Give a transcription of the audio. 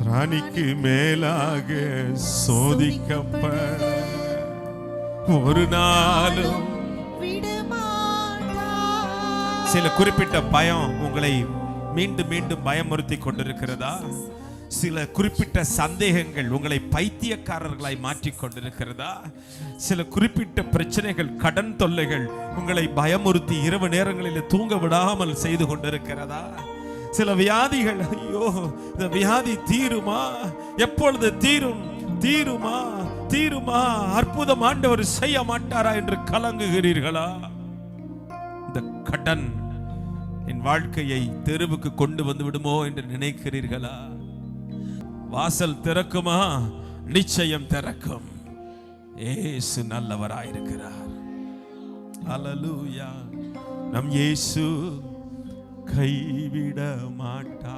திராணிக்கு மேலாக சோதிக்கப்பட ஒரு நாளும் சில குறிப்பிட்ட பயம் உங்களை மீண்டும் மீண்டும் பயமுறுத்தி கொண்டிருக்கிறதா? சில குறிப்பிட்ட சந்தேகங்கள் உங்களை பைத்தியக்காரர்களாய் மாற்றிக் கொண்டிருக்கிறதா? சில குறிப்பிட்ட பிரச்சனைகள் கடன் தொல்லைகள் உங்களை பயமுறுத்தி இரவு நேரங்களில் தூங்க விடாமல் செய்து கொண்டிருக்கிறதா? சில வியாதிகள் ஐயோ இந்த வியாதி தீருமா? எப்பொழுது தீரும்? தீருமா? தீருமா? அற்புதம் ஆண்டவர் செய்ய மாட்டாரா என்று கலங்குகிறீர்களா? இந்த கடன் என் வாழ்க்கையை தெருவுக்கு கொண்டு வந்து விடுமோ என்று நினைக்கிறீர்களா? வாசல் திறக்குமா? நிச்சயம் திறக்கும். ஏசு நல்லவராயிருக்கிறார். அலலூயா நம் இயேசு கைவிட மாட்டா